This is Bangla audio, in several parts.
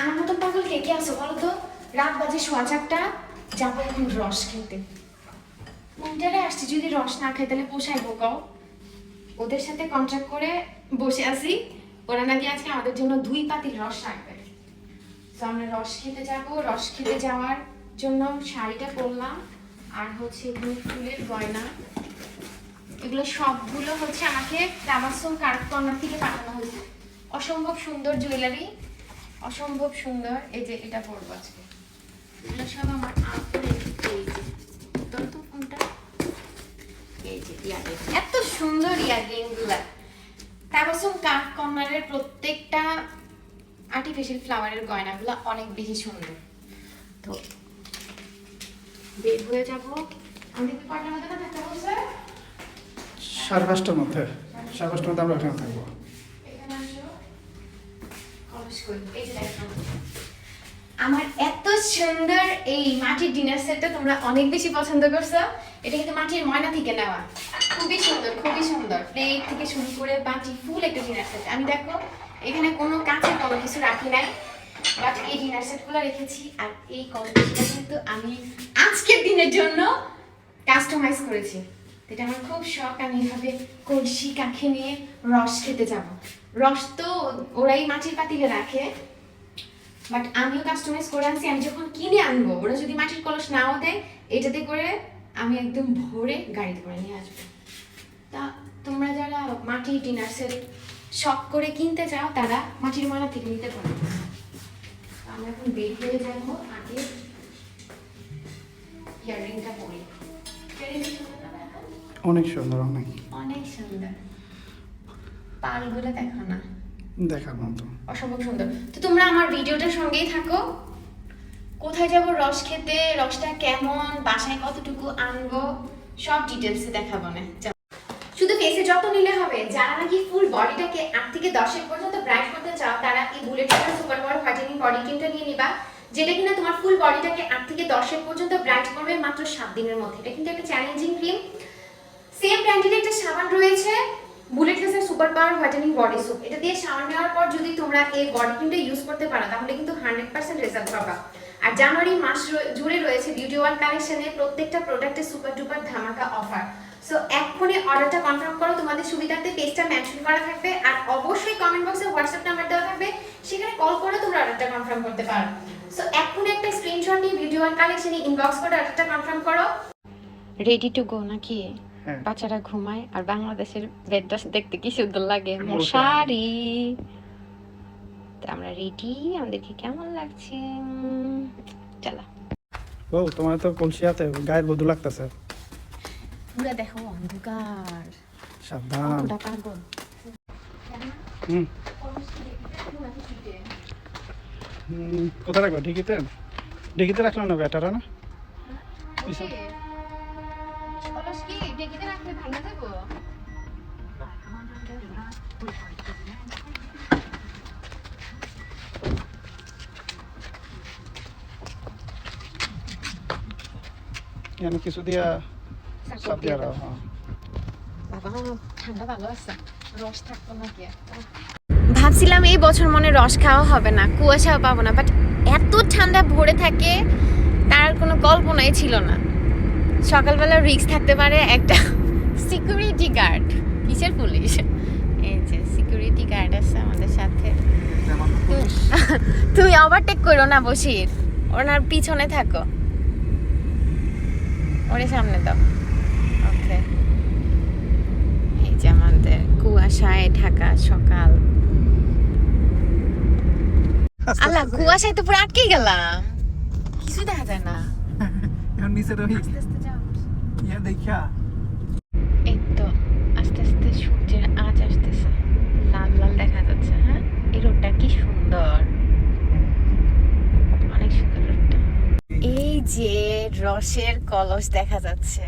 আমার মতো পাগল কে কে আছো বলো তো? রাত বাজে সোয়া চারটা যাব এখন রস খেতে। উইন্টারে আসছি, যদি রস না খাই তাহলে পোষাইবো কও। ওদের সাথে কন্ট্রাক্ট করে বসে আছি। ওরা নাকি আজকে আমাদের জন্য দুই পাতিল রস রাখবে। তো আমরা রস খেতে যাব, রস খেতে যাওয়ার জন্য শাড়িটা পরলাম। আর হচ্ছে এখানে ফুলের গয়না। এগুলো সবগুলো হচ্ছে আমাকে দামাসন কার্ড কর্নার থেকে পাঠানো হয়েছে। অসম্ভব সুন্দর জুয়েলারি অসম্ভব সুন্দর এই যে এটা পরবো আজকে। এগুলো সব আমার আপুর এই যে তো কোনটা? এই যে ইয়ারিং এত সুন্দর ইয়ারিংগুলা তারপর কাঠ কর্নারের প্রত্যেকটা আর্টিফিশিয়াল ফ্লাওয়ারের গয়নাগুলো অনেক বেশি সুন্দর। তো বের হয়ে যাব। মধ্যে না থাকতে বলছে সাড়ে পাঁচটার মধ্যে। সাড়ে পাঁচটার মধ্যে আমরা ওখানে থাকব। আমার এত সুন্দর এই মাটির ডিনার সেটটা তোমরা অনেক বেশি পছন্দ করছ। এটা কিন্তু মাটির ময়না থেকে নেওয়া। খুবই সুন্দর খুবই সুন্দর। প্লেট থেকে শুরু করে বাটি ফুল একটা ডিনার সেট আমি দেখো, এখানে কোনো কাঁচের কোনো কিছু রাখি নাই বাট এই ডিনার সেটগুলো রেখেছি। আর এই কলসটা কিন্তু আমি আজকের দিনের জন্য কাস্টমাইজ করেছি। এটা আমার খুব শখ, আমি এভাবে কলসি, কাখে নিয়ে রস খেতে যাব। রস তো ওরাই মাটির পাতিলে রাখে বাট আমিও কাস্টমাইজ করে আনছি। আমি যখন কিনে আনব, ওরা যদি মাটির কলস নাও দেয়, এটাতে করে আমি একদম ভরে গাড়িতে করে নিয়ে আসব। তা তোমরা যারা মাটির ডিনার সেট শখ করে কিনতে চাও, তারা মাটির ময়না থেকে নিতে পারো। আমরা এখন বের হয়ে যাব আগে? অনেক সুন্দর, অনেক। পালগুলো দেখো না। দেখার মতো। অসম্ভব সুন্দর। তো তোমরা আমার ভিডিওটার সঙ্গেই থাকো। কোথায় যাব রস খেতে রসটা কেমন বাসায় কতটুকু আনব সব ডিটেলসে দেখাবো না। শুধু ফেসে যত নিলে হবে। যারা নাকি ফুল বডিটাকে আট থেকে দশের পর্যন্ত ব্রাইট করতে চাও তারা এই bullet super power whitening body ক্রিমটা নিয়ে নিবা। যেটা কিনা তোমার ফুল বডিটাকে আট থেকে দশের পর্যন্ত ব্রাইট করবে মাত্র সাত দিনের মধ্যে। এটা কিন্তু একটা চ্যালেঞ্জিং ক্রিম সেম ব্র্যান্ডের একটা সাবান রয়েছে। Bullet হেসের super power whitening body soap এটা দিয়ে সাবান নেওয়ার পর যদি তোমরা এই বডি ক্রিমটা ইউজ করতে পারো, তাহলে কিন্তু হান্ড্রেড পার্সেন্ট রেজাল্ট পাবা। আর জানুয়ারি মাস জুড়ে রয়েছে বিউটি ওয়ার্ল্ড কালেকশনে প্রত্যেকটা প্রোডাক্টের সুপার ডুপার ধামাকা অফার সো এক্ষুনি অর্ডারটা কনফার্ম করো, তোমাদের সুবিধার্থে পেজটা মেনশন করা থাকবে। আর অবশ্যই কমেন্ট বক্সে হোয়াটসঅ্যাপ নাম্বার দেওয়া থাকবে, সেখানে কল করে তোমরা অর্ডারটা কনফার্ম করতে পারো। সো এক্ষুনি একটা স্ক্রিনশট নিয়ে বিউটি ওয়ার্ল্ড কালেকশনে ইনবক্স করে অর্ডারটা কনফার্ম করো। রেডি টু গো নাকি? বাচ্চারা ঘুমায় আর বাংলাদেশের বেডটা দেখতে কি সুন্দর লাগে মশারি। তো আমরা রেডি আমাদেরকে কেমন লাগছে চলো ও তোমার তো কলসি হাতে গায়ের বধু লাগতেছে পুরো দেখো অন্ধকার সাবধান হুম হুম, কোথায় রাখব ঢিকিতে ঢিকিতে রাখলাম না ব্যাটারা না ভাবছিলাম এই বছর মনে রস খাওয়া হবে না, কুয়াশাও পাবো না বাট এত ঠান্ডা ভরে থাকে, তার কোনো কল্পনাই ছিল না। সকালবেলা রিক্স থাকতে পারে একটা সিকিউরিটি গার্ড কিসের পুলিশ এই যে সিকিউরিটি গার্ড আছে আমাদের সাথে তুমি ওভারটেক করো না বসির। ওনার পিছনে থাকো। ওরে সামনে দাও। ওকে এই যে আমাদের কুয়াশায় ঢাকা সকাল। আল্লাহ কুয়াশায় তো পুরো আটকে গেলাম। কিছু দেখা যায় না। এখন নিচে রহি ইয়া দেখা এই তো আস্তে আস্তে সূর্যের আজ আসতেছে লাল লাল দেখা যাচ্ছে হ্যাঁ এই রোডটা কি সুন্দর অনেক সুন্দর রোডটা এই যে রসের কলস দেখা যাচ্ছে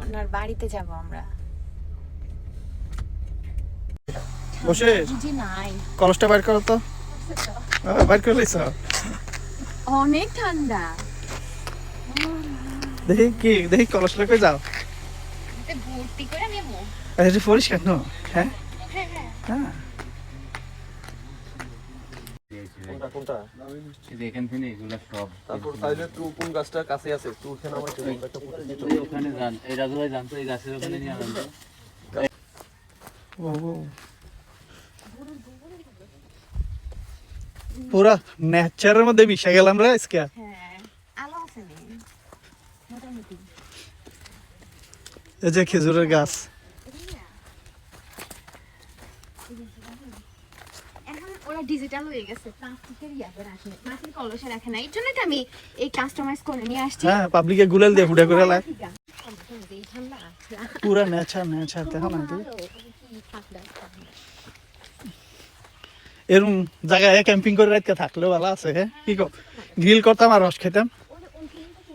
ওনার বাড়িতে যাব আমরা। বসে? কলসটা বাইর করো তো। আহ, বাইর করে লইছ অনেক ঠান্ডা। দেখি কি দেখি কলসটা কই যাও। ভর্তি করে নেব। আর পরিষ্কার ন? হ্যাঁ? হ্যাঁ হ্যাঁ। হ্যাঁ। কোনটা? কোনটা এই এখান থেকে এগুলো সব তারপর তাইলে তুই কোন গাছটা কাছে আছে? তুই ওখানে আমার একটা ফুটে দিত ওখানে যান এই রাজু ভাই জানতো এই গাছের ওখানে নিয়ে জানতো পুরা নেচারের মধ্যে মিশে গেলাম রে আজকে। হ্যাঁ আলো আছে নি মোটামুটি। এই যে খেজুরের গাছ। এখন ডিজিটাল হয়ে গেছে। প্লাস্টিকের ইয়াতে রাখে। মাটির কলসে রাখে না। এই জন্যই তো আমি এই কাস্টমাইজ করে নিয়ে আসছি। হ্যাঁ পাবলিকে গুলাল দিয়ে ফুটে করে লাগ। পুরা নেচার নেচার দেখো না তুই। ভালো, এরকম জায়গায় ক্যাম্পিং করে রাখতে থাকলেও ভালো আছে হ্যাঁ? কি কো গ্রিল করতাম আর রস খেতাম।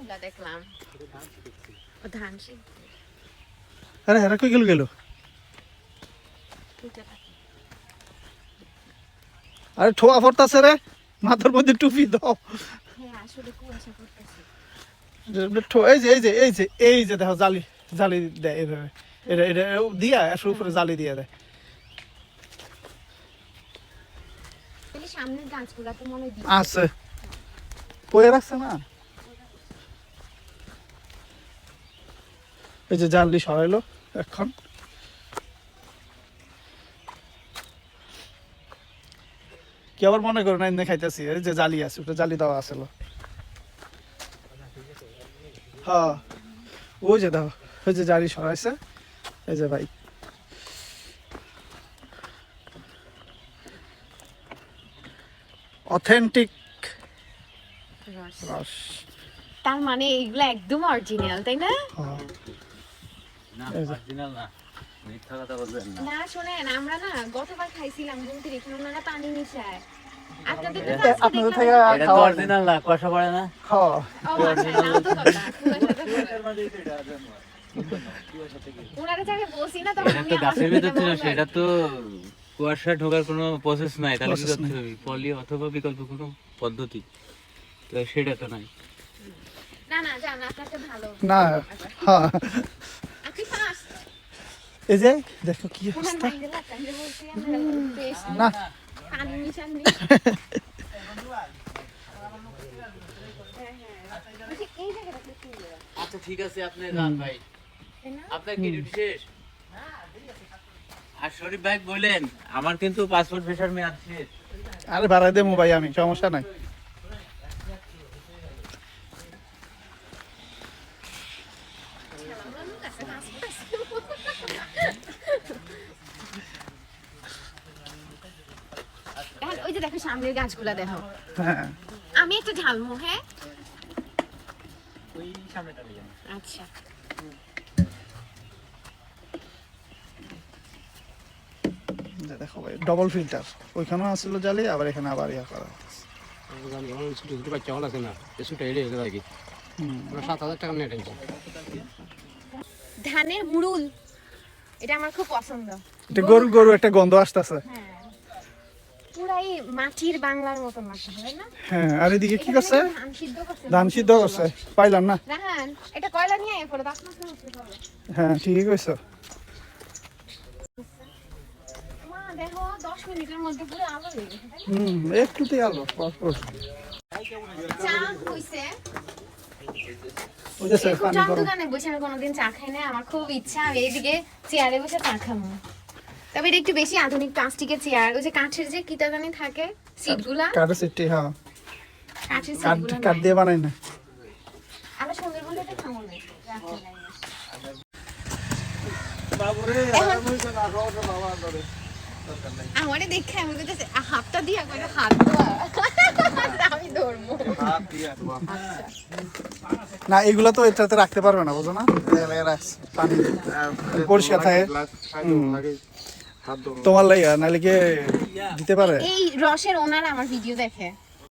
তো দেখলাম। আরে হেরা কই গেল গেল। আরে ঠোয়া ফরতাছে রে। মাথার মধ্যে টুপি দাও। হ্যাঁ এই যে এই যে এই যে এই যে দেখো জালি জালি দেয় এভাবে। এটা এটা দিয়া আসলে উপরে জালি দিয়ে দেয়। আছে। রাখছে না? এই যে জানলি সরাইলো এখন। কি আবার মনে করো না এনে খাইতেছি এই যে জালি আছে ওটা জালি দেওয়া আছিল হ্যাঁ ওই যে দাও ওই যে জালি সরাইছে এই যে ভাই। অথেন্টিক রস তার মানে এইগুলো একদম অরিজিনাল তাই না? হ্যাঁ। না অরিজিনাল না। মিথ্যা কথা বলবেন না। না শোনেন আমরা না গতবার খাইছিলাম গুমতির এখানে ওনারা পানি মিশায়। আপনাদের তো এ, আজকে আপনাদের দেখলাম। থেকে ওনারা- আর এটা তো খাওয়া অরিজিনাল না কুয়াশা পড়ে না? হ্যাঁ ও আচ্ছা, তো কথা, কুয়াশাতে ওনারা যাকে বলছি না তখন তো গাছের ভিতর ছিল সেটা তো কুয়াশা ঢোকার কোনো প্রসেস নাই তাহলে কি করতে হবে। পলি অথবা বিকল্প কোনো পদ্ধতি? তো সেটা তো নাই। না না জান আপনারটা ভালো। না হ্যাঁ। এই যে দেখো কি অবস্থা না আচ্ছা ঠিক আছে আপনি যান ভাই আপনার কি ডিউটি শেষ আর শরীফ ভাই বলেন আমার কিন্তু পাসপোর্ট ভিসার মেয়াদ শেষ আরে বাড়াই দেবো ভাই আমি সমস্যা নাই ওই দেখো সামনের গাছগুলা দেখো। হ্যাঁ। আমি একটা ঢালমো হ্যাঁ? আচ্ছা। এই যে দেখো ভাই ডবল ফিল্টার ওইখানেও আসছিল জালি আবার এখানে আবার ইয়া করা ছোট ছোট বাচ্চা হল আছে না গেছে আর কি। সাত হাজার টাকা নেট ধানের মুরুল এটা আমার খুব পছন্দ। এটা গরু গরু একটা গন্ধ আসতেছে। হ্যাঁ। পুরাই মাটির বাংলার মতন লাগছে না? হ্যাঁ আর এদিকে কি করছে? ধান সিদ্ধ করছে পাইলাম না। এটা কয়লা নিয়ে করবে হ্যাঁ ঠিকই কইছো? হুম একটুতেই আলো পরপর চা হইছে। দোকানে বসে আমি কোনোদিন চা খাই না আমার খুব ইচ্ছা আমি এইদিকে চেয়ারে বসে চা খাব তবে এটা একটু বেশি আধুনিক প্লাস্টিকের চেয়ার। ওই যে কাঠের যে কিতা জানি থাকে সিটগুলা কাঠের সিটটি হ্যাঁ। কাঠের কাঠ সিটগুলা কাঠ দিয়ে বানাই না। আমরা সুন্দরবন এটা খাব না রাখতে লাগে। আমারে দেখে আমি বলতেছি হাতটা দিয়া করে হাত আমি ধরবো। না এগুলা তো এটাতে রাখতে পারবে না বুঝো না? পানি পরিষ্কার থাকে। তোমার লাগে নাহলে কি দিতে পারে? এই রসের ওনার আমার ভিডিও দেখে।